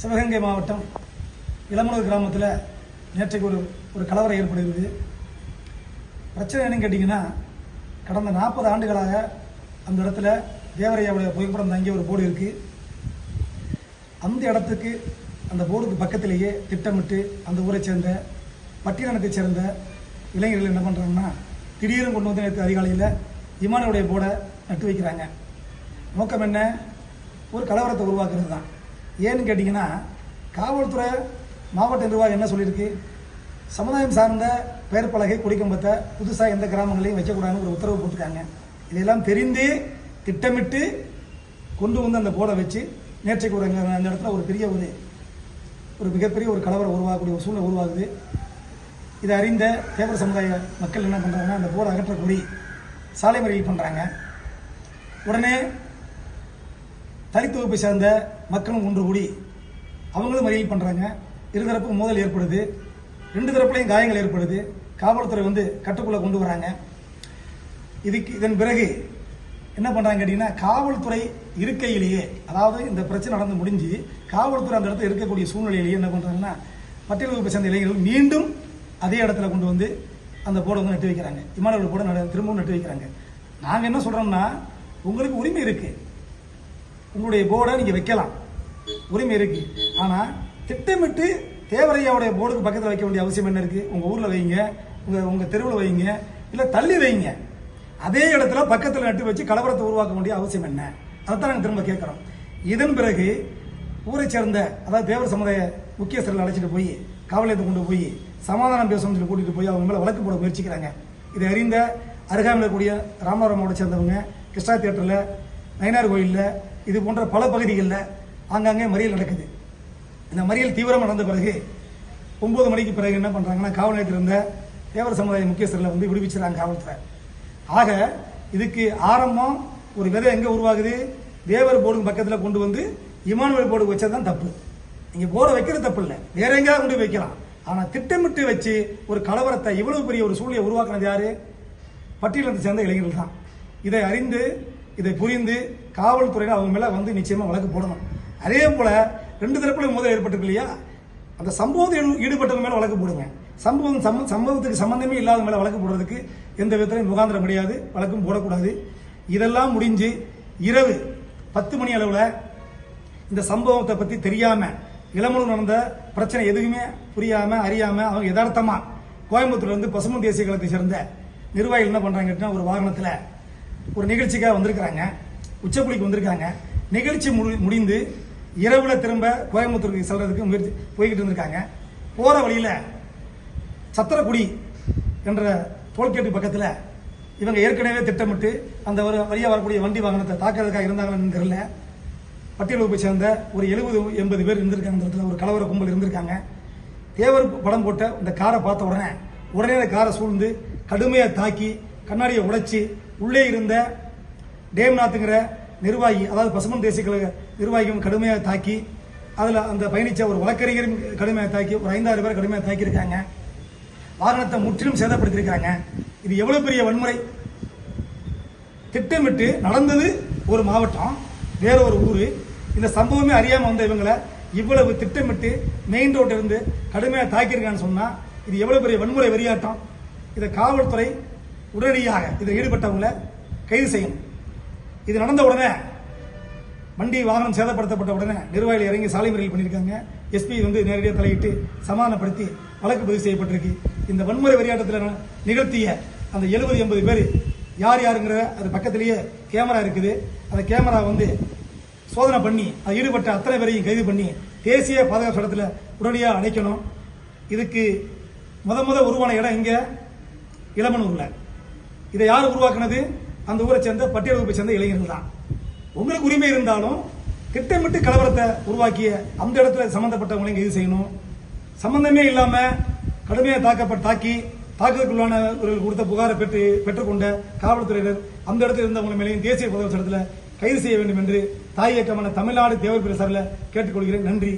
சிவகங்கை மாவட்டம் இளமனூர் கிராமத்தில் நேற்றைக்கு ஒரு ஒரு கலவரம் ஏற்படுகிறது பிரச்சனை என்னன்னு கேட்டிங்கன்னா கடந்த நாற்பது ஆண்டுகளாக அந்த இடத்துல தேவரையாவுடைய புகைப்படம் தங்கிய ஒரு போர்டு இருக்குது அந்த இடத்துக்கு அந்த போர்டுக்கு பக்கத்திலேயே திட்டமிட்டு அந்த ஊரை சேர்ந்த பட்டியலத்தைச் சேர்ந்த இளைஞர்கள் என்ன பண்ணுறாங்கன்னா திடீர்னு கொண்டு வந்து நேற்று அதிகாலையில் இமானுடைய போர்டை நட்டு வைக்கிறாங்க. நோக்கம் என்ன? ஒரு கலவரத்தை உருவாக்குறது தான் ஏன்னு கேட்டிங்கன்னா காவல்துறை மாவட்ட நிர்வாகம் என்ன சொல்லியிருக்கு? சமுதாயம் சார்ந்த பெயர் பலகை குடிக்கம்பத்தை புதுசாக எந்த கிராமங்களையும் வைக்கக்கூடாதுன்னு ஒரு உத்தரவு போட்டிருக்காங்க. இதெல்லாம் தெரிந்து திட்டமிட்டு கொண்டு வந்து அந்த போர்டை வச்சு நேற்றைக்கு ஒரு அந்த இடத்துல ஒரு பெரிய ஒரு ஒரு மிகப்பெரிய ஒரு கலவரம் உருவாகக்கூடிய ஒரு சூழ்நிலை உருவாகுது. இதை அறிந்த தேவர் சமுதாய மக்கள் என்ன பண்ணுறாங்கன்னா அந்த போர்டை அகற்ற சாலை மறியல் பண்ணுறாங்க உடனே தலித் சேர்ந்த மக்களும் ஒன்று கூடி அவங்களும் மறியல் பண்ணுறாங்க இருதரப்புக்கும் மோதல் ஏற்படுது. ரெண்டு தரப்புலையும் காயங்கள் ஏற்படுது. காவல்துறை வந்து கட்டுக்குள்ளே கொண்டு வராங்க. இதுக்கு இதன் பிறகு என்ன பண்ணுறாங்க கேட்டிங்கன்னா காவல்துறை இருக்கையிலேயே அதாவது இந்த பிரச்சனை நடந்து முடிஞ்சு காவல்துறை அந்த இடத்துல இருக்கக்கூடிய சூழ்நிலையிலேயே என்ன பண்ணுறாங்கன்னா பட்டியல் வகுப்பை சேர்ந்த இளைஞர்கள் மீண்டும் அதே இடத்துல கொண்டு வந்து அந்த போர்டை வந்து நட்டு வைக்கிறாங்க இமானவர்கள் போர்டை நட திரும்பவும் நட்டு வைக்கிறாங்க நாங்கள் என்ன சொல்கிறோம்னா உங்களுக்கு உரிமை இருக்குது உங்களுடைய போர்டை நீங்கள் வைக்கலாம். உரிமை இருக்கு. ஆனால் திட்டமிட்டு தேவரையாவுடைய போர்டுக்கு பக்கத்தில் வைக்க வேண்டிய அவசியம் என்ன இருக்கு? உங்கள் ஊரில் வைங்க உங்கள் உங்கள் தெருவில் வைங்க இல்லை தள்ளி வைங்க. அதே இடத்துல பக்கத்தில் நட்டு வச்சு கலவரத்தை உருவாக்க வேண்டிய அவசியம் என்ன? அதைத்தான் நாங்கள் திரும்ப கேட்குறோம். இதன் பிறகு ஊரை சேர்ந்த அதாவது தேவர் சமுதாய முக்கியஸ்தர்கள் அழைச்சிட்டு போய் காவலத்தை கொண்டு போய் சமாதானம் பேசணும்னு சொல்லி கூட்டிட்டு போய் அவங்க மேலே வழக்கு போட முயற்சிக்கிறாங்க. இதை அறிந்த அருகாமையில் கூடிய ராமநாதபுரம் சேர்ந்தவங்க கிருஷ்ணா தியேட்டரில் நயினார் கோயிலில் இது போன்ற பல பகுதிகளில் ஆங்காங்கே மறியல் நடக்குது. இந்த மறியல் தீவிரமாக நடந்த பிறகு ஒம்பது மணிக்கு பிறகு என்ன பண்ணுறாங்கன்னா காவல் நிலையத்தில் இருந்த தேவர் சமுதாய முக்கியஸ்தரில் வந்து விடுவிச்சுறாங்க காவல்துறை. ஆக இதுக்கு ஆரம்பம் ஒரு விதை எங்கே உருவாகுது? தேவர் போர்டுக்கு பக்கத்தில் கொண்டு வந்து இமானுவேல் போர்டுக்கு வச்சது தான் தப்பு. நீங்கள் போர்டை வைக்கிறது தப்பு இல்லை வேற எங்கேயாவது கொண்டு போய் வைக்கலாம். ஆனால் திட்டமிட்டு வச்சு ஒரு கலவரத்தை இவ்வளவு பெரிய ஒரு சூழ்நிலையை உருவாக்குனது யார்? பட்டியலத்தை சேர்ந்த இளைஞர்கள் தான். இதை அறிந்து இதை புரிந்து காவல்துறையினர் அவங்க மேலே வந்து நிச்சயமாக வழக்கு போடணும். அதே போல் ரெண்டு தரப்புல மோதல் ஏற்பட்டிருக்கு இல்லையா? அந்த சம்பவத்தில் ஈடுபட்டவங்க மேலே வழக்கு போடுங்க. சம்பவம் சம்ம- சம்பவத்துக்கு சம்பந்தமே இல்லாத மேலே வழக்கு போடுறதுக்கு எந்த விதத்திலையும் முகாந்திரம் கிடையாது வழக்கும் போடக்கூடாது. இதெல்லாம் முடிஞ்சு இரவு பத்து மணி அளவில் இந்த சம்பவத்தை பற்றி தெரியாமல் இளமனூர் நடந்த பிரச்சனை எதுவுமே புரியாமல் அறியாமல் அவங்க யதார்த்தமாக கோயம்புத்தூர்லேருந்து பசுமன் தேசிய கழகத்தை சேர்ந்த நிர்வாகிகள் என்ன பண்ணுறாங்க ஒரு வாகனத்தில் ஒரு நிகழ்ச்சிக்காக வந்திருக்கிறாங்க. உச்சக்குழிக்கு வந்திருக்காங்க. நிகழ்ச்சி முடி- முடிந்து இரவுல திரும்ப கோயம்புத்தூருக்கு செல்றதுக்கு முயற்சி போய்கிட்டு இருந்திருக்காங்க. போற வழியில சத்திரக்குடி என்ற டோல்கேட்டு பக்கத்தில் இவங்க ஏற்கனவே திட்டமிட்டு அந்த ஒரு வழியாக வரக்கூடிய வண்டி வாகனத்தை தாக்குறதுக்காக இருந்தாங்கன்னு தெரியல. பட்டியல் வகுப்பை சேர்ந்த ஒரு எழுபது எண்பது பேர் இருந்திருக்காங்க. அந்த இடத்துல ஒரு கலவர கும்பல் இருந்திருக்காங்க. தேவர் படம் போட்ட இந்த காரை பார்த்த உடனே உடனே அந்த காரை சூழ்ந்து கடுமையாக தாக்கி கண்ணாடியை உடைச்சி உள்ளே இருந்த டேம்நாத்துங்கிற நிர்வாகி அதாவது பசுமன் தேசிய கழக நிர்வாகியும் கடுமையாக தாக்கி அதில் அந்த பயணிச்ச ஒரு வழக்கறிஞரும் கடுமையாக தாக்கி ஒரு ஐந்தாறு பேர் கடுமையாக தாக்கியிருக்காங்க. வாகனத்தை முற்றிலும் சேதப்படுத்தியிருக்காங்க. இது எவ்வளோ பெரிய வன்முறை? திட்டமிட்டு நடந்தது ஒரு மாவட்டம் வேற ஒரு ஊர். இந்த சம்பவமே அறியாமல் வந்த இவங்களை இவ்வளவு திட்டமிட்டு மெயின் ரோட்டிலிருந்து கடுமையாக தாக்கியிருக்கான்னு சொன்னால் இது எவ்வளோ பெரிய வன்முறை வெறியாட்டம். இதை காவல்துறை உடனடியாக இதில் ஈடுபட்டவங்களை கைது செய்யணும். இது நடந்த உடனே வண்டி வாகனம் சேதப்படுத்தப்பட்ட உடனே நிர்வாகிகள் இறங்கி சாலை மறியல் பண்ணியிருக்காங்க. எஸ்பி வந்து நேரடியாக தலையிட்டு சமாதானப்படுத்தி வழக்கு பதிவு செய்யப்பட்டிருக்கு. இந்த வன்முறை வெறியாட்டத்தில் நிகழ்த்திய அந்த எழுபது எண்பது பேர் யார் யாருங்கிற அது பக்கத்திலேயே கேமரா இருக்குது. அந்த கேமரா வந்து சோதனை பண்ணி அது ஈடுபட்ட அத்தனை பேரையும் கைது பண்ணி தேசிய பாதுகாப்பு சட்டத்தில் உடனடியாக அடைக்கணும். இதுக்கு முத முத உருவான இடம் இங்கே இளமனூரில். இதை யார் உருவாக்குனது? அந்த ஊரை சேர்ந்த பட்டியல் வகுப்பை சேர்ந்த இளைஞர்கள் தான். உங்களுக்கு உரிமை இருந்தாலும் திட்டமிட்டு கலவரத்தை உருவாக்கிய அந்த இடத்துல சம்பந்தப்பட்டவங்களையும் இது செய்யணும். சம்பந்தமே இல்லாம கடுமையாக தாக்கப்பட்ட தாக்கி தாக்குதலுக்குள்ளானவர்கள் கொடுத்த புகாரை பெற்று பெற்றுக்கொண்ட காவல்துறையினர் அந்த இடத்தில் இருந்தவங்க மேலேயும் தேசிய பாதுகாப்பு சட்டத்தில் கைது செய்ய வேண்டும் என்று தாய் இயக்கமான தமிழ்நாடு தேவர் பிரசாரில் கேட்டுக்கொள்கிறேன். நன்றி.